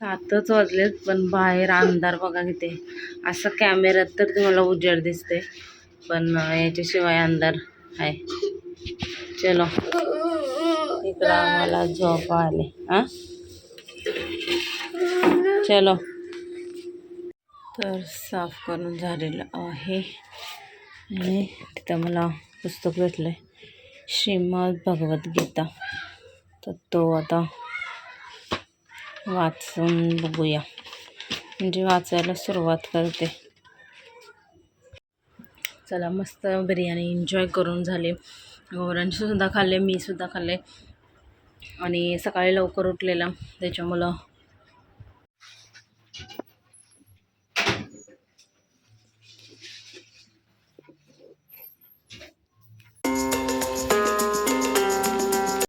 सातच वाजलेत पण बाहेर अंधार बघा किती. असं कॅमेऱ्यात तर तुम्हाला उजेड दिसते पण याच्याशिवाय अंधार आहे. चलो. इकडं आम्हाला झोप आले. हा? चलो. तर साफ करून झालेलं आहे. आणि तिथं मला पुस्तक भेटलं आहे श्रीमद भगवद्गीता. तर तो आता वाचून बघूया. म्हणजे वाचायला सुरुवात करते. चला मस्त बिर्याणी एन्जॉय करून झाले. गौरांशी सुद्धा खाल्ले मी सुद्धा खाल्ले. आणि सकाळी लवकर उठलेला त्याच्यामुळं.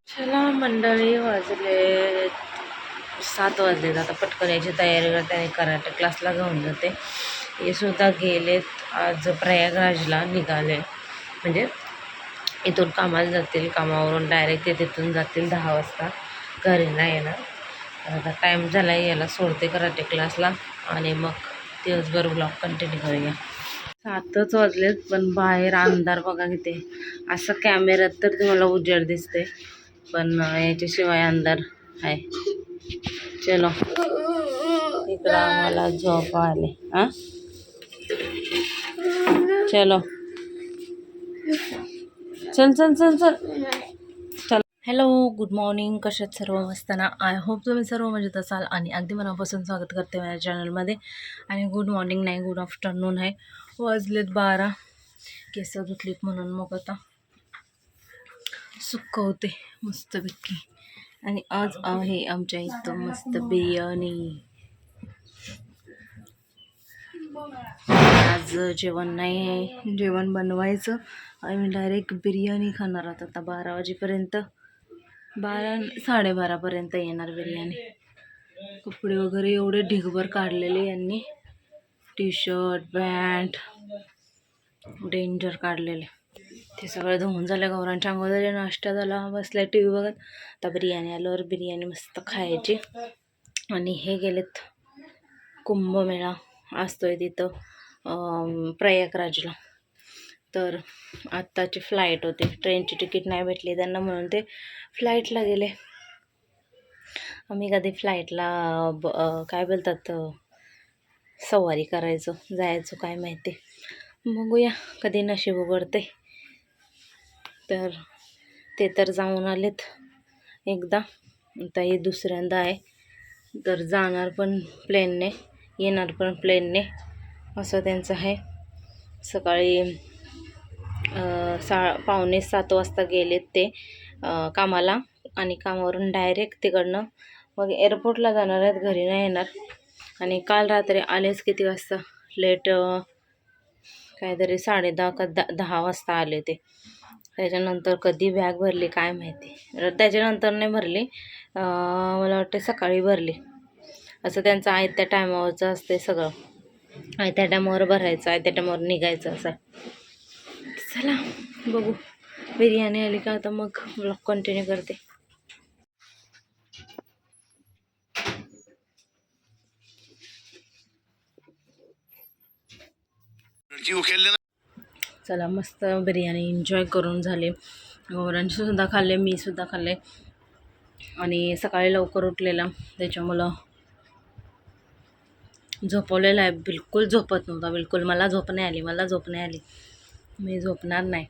चला मंडळी वाजले सात वाजलेत. आता पटकन याची तयारी करते आणि कराटे क्लासला घेऊन जाते. हे सुद्धा गेलेत. आज प्रयागराजला निघाले. म्हणजे इथून कामाला जातील. कामावरून डायरेक्ट ते तिथून जातील दहा वाजता. घरी नाही येणार. आता टाईम झाला आहे याला सोडते कराटे क्लासला आणि मग दिवसभर ब्लॉग कंटिन्यू करूया. सातच वाजलेत पण बाहेर अंधार बघा किती. असं कॅमेऱ्यात तर तुम्हाला उजेड दिसते. पण याच्याशिवाय अंधार आहे. चलो. इकडं आम्हाला झोप आले हा? चलो. चल चल चल चल. चल. हॅलो गुड मॉर्निंग कशात सर्व? मस्ताना आय होप तुम्ही सर्व मजेत असाल आणि अगदी मनापासून स्वागत करते माझ्या चॅनलमध्ये आणि गुड मॉर्निंग नाही गुड आफ्टरनून आहे. वाजलेत बारा. केस धुतलीत म्हणून मग आता सुकवते मस्तपैकी. आणि आज आहे आमच्या इथं मस्त बिर्याणी. आज जेवण नाही आहे जेवण बनवायचं. आणि डायरेक्ट बिर्याणी खाणार आहोत आता बारा वाजेपर्यंत. बारा साडेबारापर्यंत येणार बिर्याणी. कपडे वगैरे एवढे ढिगभर काढलेले यांनी. टी शर्ट पॅन्ट डेंजर काढलेले. ते सगळं धुवून झालं गौरांच्या अंघोळ झाले नाश्ता झाला बसल्या टी व्ही बघत. आता बिर्याणी आल्यावर बिर्याणी मस्त खायची. आणि हे गेलेत कुंभमेळा असतोय तिथं प्रयागराजला. तर आत्ताची फ्लाईट होती. ट्रेनची तिकीट नाही भेटली त्यांना म्हणून ते फ्लाईटला गेले. आम्ही कधी फ्लाईटला ब काय बोलतात सवारी करायचो जायचो काय माहिती. बघूया कधी नशीब उघडते तर ते तर जाऊन आलेत एकदा. आता हे दुसऱ्यांदा आहे. तर जाणार पण प्लेनने येणार पण प्लेनने असं त्यांचं आहे. सकाळी सा पावणे सात वाजता गेलेत ते कामाला आणि कामावरून डायरेक्ट तिकडनं मग एअरपोर्टला जाणार आहेत घरी नाही येणार. आणि काल रात्री आलेच किती वाजता? लेट काहीतरी साडे दहा का दहा वाजता आले ते. त्याच्यानंतर कधी बॅग भरली काय माहिती. त्याच्यानंतर नाही भरली. मला वाटते सकाळी भरली. असं त्यांचं आयत्या टायमावरचं असते सगळं. आयत्या टायमावर भरायचं आयत्या टायमावर निघायचं असं चला बघू. बिर्याणी आली का आता मग ब्लॉग कंटिन्यू करते. जीव खेळले चला मस्त बिर्याणी एन्जॉय करून झाले. गौरांशी सुद्धा खाल्ले मी सुद्धा खाल्ले. आणि सकाळी लवकर उठलेला. त्याच्यामुळं झोपवलेलं आहे. बिलकुल झोपत नव्हता बिलकुल. मला झोप नाही आली मला झोप नाही आली. मी झोपणार नाही.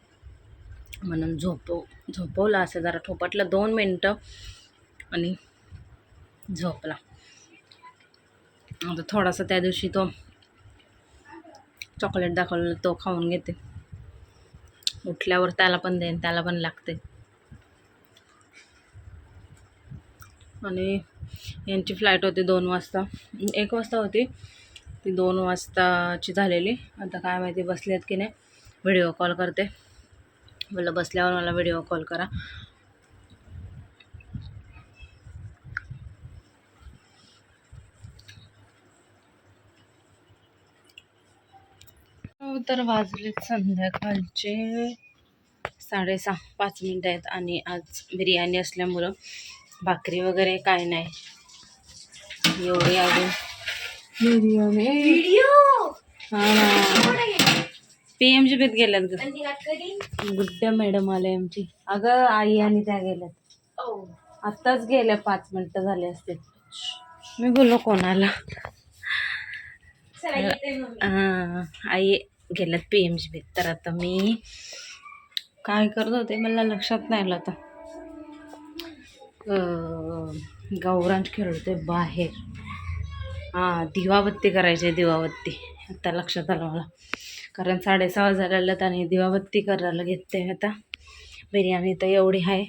म्हणून झोपव झोपवलं असं जरा ठोपटलं. दोन मिनटं आणि झोपला. आता थोडासा त्या दिवशी तो चॉकलेट दाखवलं तो खाऊन घेते. उठल्यावर त्याला पण देईन त्याला पण लागते आणि यांची फ्लाईट होती दोन वाजता. एक वाजता होती. ती दोन वाजताची झालेली. आता काय माहिती बसली आहेत की नाही. व्हिडिओ कॉल करते. म्हटलं बसल्यावर मला व्हिडिओ कॉल करा हो, तर वाजलेत संध्याकाळचे साडेसहा पाच मिनटं आहेत आणि आज बिर्याणी असल्यामुळं भाकरी वगैरे काय नाही. एवढी अजून बिर्याणी. हा पी एम जी बीत गेल्यात ग. गुड्ड्या मॅडम आले आमची. अगं आई आणि त्या गेल्यात. आत्ताच गेल्या पाच मिनिटं झाले असते मी बोललो कोणाला? हा, आई गेल्यात पी एम जी बीत तर आता मी काय करत होते मला लक्षात नाही आलं आता. गौरांज खेळते बाहेर. हां दिवाबत्ती करायची दिवाबत्ती. आता लक्षात आलं मला. कारण साडेसहा वाजायला आणि दिवाबत्ती करायला घेते आता. बिर्याणी तर एवढी आहे.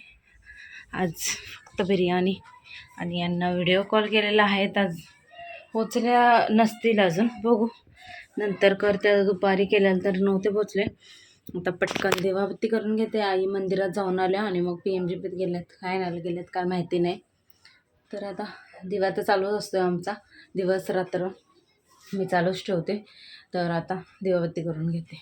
आज फक्त बिर्याणी. आणि यांना व्हिडिओ कॉल केलेला आहे. आज पोचल्या नसतील अजून. बघू. नंतर करते दुपारी केल्यानंतर तर नव्हते पोचले. आता पटकन देवाबत्ती करून घेते आई मंदिरात जाऊन आल्या आणि मग पी एम जी पीत गेल्यात. काय नाही गेल्यात काय माहिती नाही. तर आता दिवा तर चालूच असतो आमचा. दिवस रात्र मी चालूच ठेवते. तर आता दिवाबत्ती करून घेते.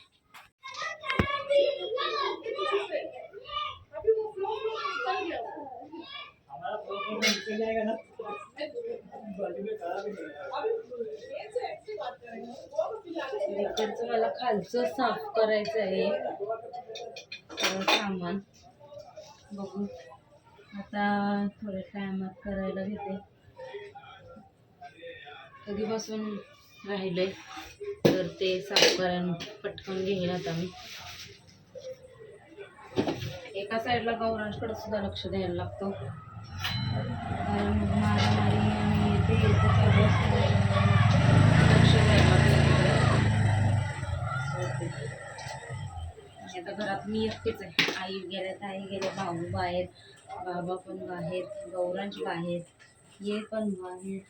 त्याचं मला खालचं साफ करायचं आहे सामान बघू आता थोड्या टायमात करायला घेते कधीपासून राहिले तर ते साफ करायला पटकन घेईल आता मी एका साईडला गौरांकडे सुद्धा लक्ष द्यायला लागतो कारण मारामारी आणि ते लक्ष द्यायला लागतं आणि आता घरात मी एकटीच आहे आई गेल्यात आई गेल्या भाऊ बाहेर बाबा पण बाहेर गौरांश बाहेर ये पण बाहेर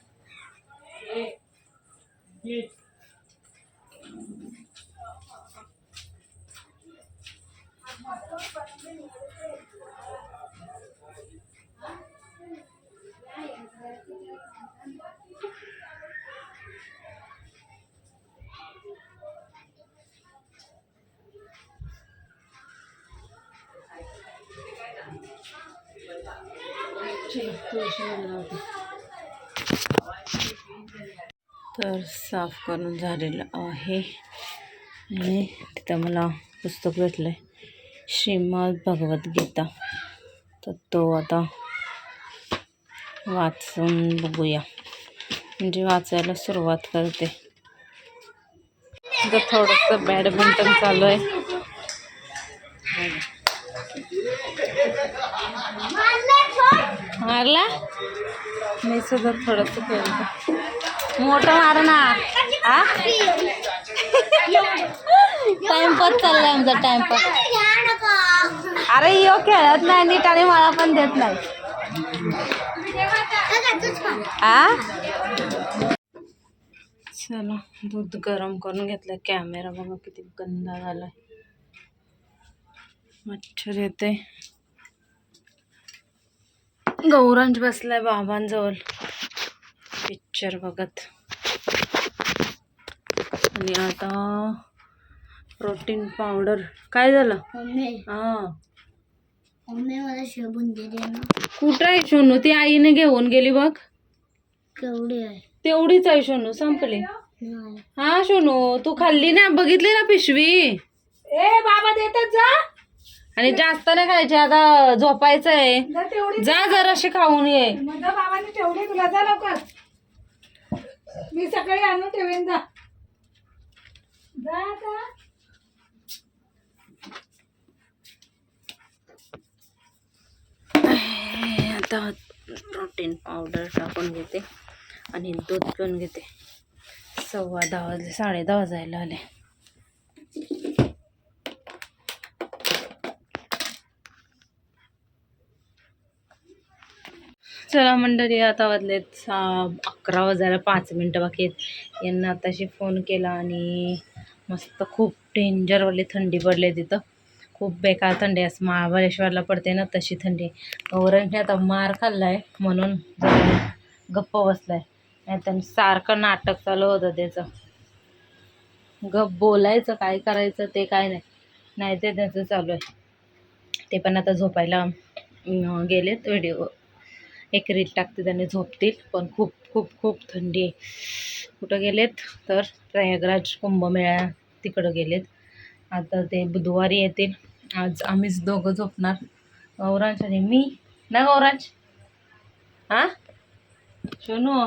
Thank you. तर साफ करून झालेलं आहे. आणि तिथं मला पुस्तक भेटलं आहे श्रीमद भगवद्गीता तर तो आता वाचून बघूया. म्हणजे वाचायला सुरुवात करते. तर थोडंसं बॅडमिंटन चालू आहे. मारला? मी सुद्धा थोडंसं खेळते मोठं मार ना हा टाइमपास चाललाय आमचा टाइमपास अरे यो खेळत नाही नीट आणि मला पण देत नाही. आ? चला दूध गरम करून घेतलं. कॅमेरा बघा किती गंदा झालाय. मच्छर येते गौरांज बसलाय बाबांजवळ. पिक्चर बघत. आणि आता प्रोटीन पावडर काय झालं? मम्मी. हा. मम्मी मला शोभून दिली ना. कुठं आहे सोनू ती आईने घेऊन गेली बघ. केवढी आहे? तेवढीच आहे सोनू संपली. नाही. हा सोनू तू खाल्ली ना? बघितली ना पिशवी? ए बाबा देतात जा. आणि जास्त नाही खायची आता झोपायचं आहे जा तेवढी जा जराशी खाऊन ये. मग बाबाने ठेवली तुला जा लवकर. मी सकाळी आणून ठेवेन जा. जा जा आता प्रोटीन पावडर टाकून घेते आणि दूध पिऊन घेते. सव्वा दहा वाजले साडे दहा वाजायला आले. चला मंडळी आता वाजलेत सा अकरा वाजायला पाच मिनटं बाकी आहेत. यांना आताशी फोन केला आणि मस्त खूप डेंजरवाली थंडी पडली तिथं. खूप बेकार थंडी असं महाबळेश्वरला पडते ना तशी थंडी. गौरांनी आता मार खाल्लाय म्हणून जरा गप्प बसलाय. नाही तर सारखं नाटक चालू होतं त्याचं. गप बोलायचं काय करायचं ते काय नाही. नाही ते त्याचं चालू आहे. ते पण आता झोपायला गेलेत व्हिडिओ एक रील टाकते त्याने झोपतील पण खूप खूप खूप थंडी आहे. कुठं गेलेत? तर प्रयागराज कुंभमेळा तिकडं गेलेत. आता ते बुधवारी येतील. आज आम्हीच दोघं झोपणार. गौरांश आणि मी. ना गौरांश? हा सोनू?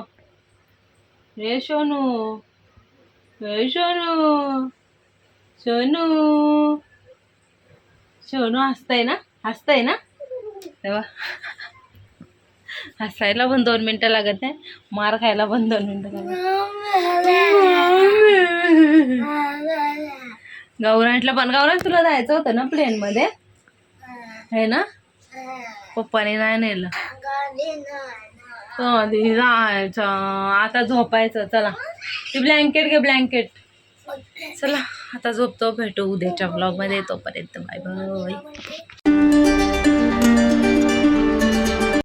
रे सोनू? रे सोनू? सोनू? सोनू हसतंय ना? हसताय ना? तेव्हा? हसायला पण दोन मिनटं लागत नाही. मार खायला पण दोन मिनटं लागत गौरांशला पण गौरांश तुला जायचं होतं ना प्लेन मध्ये? है. ना? पप्पाने नाही नेलं. कधी जायचं. आता झोपायचं. चला. ती ब्लँकेट घे ब्लँकेट चला. आता झोपतो भेटू उद्याच्या ब्लॉगमध्ये. तोपर्यंत बाय बाय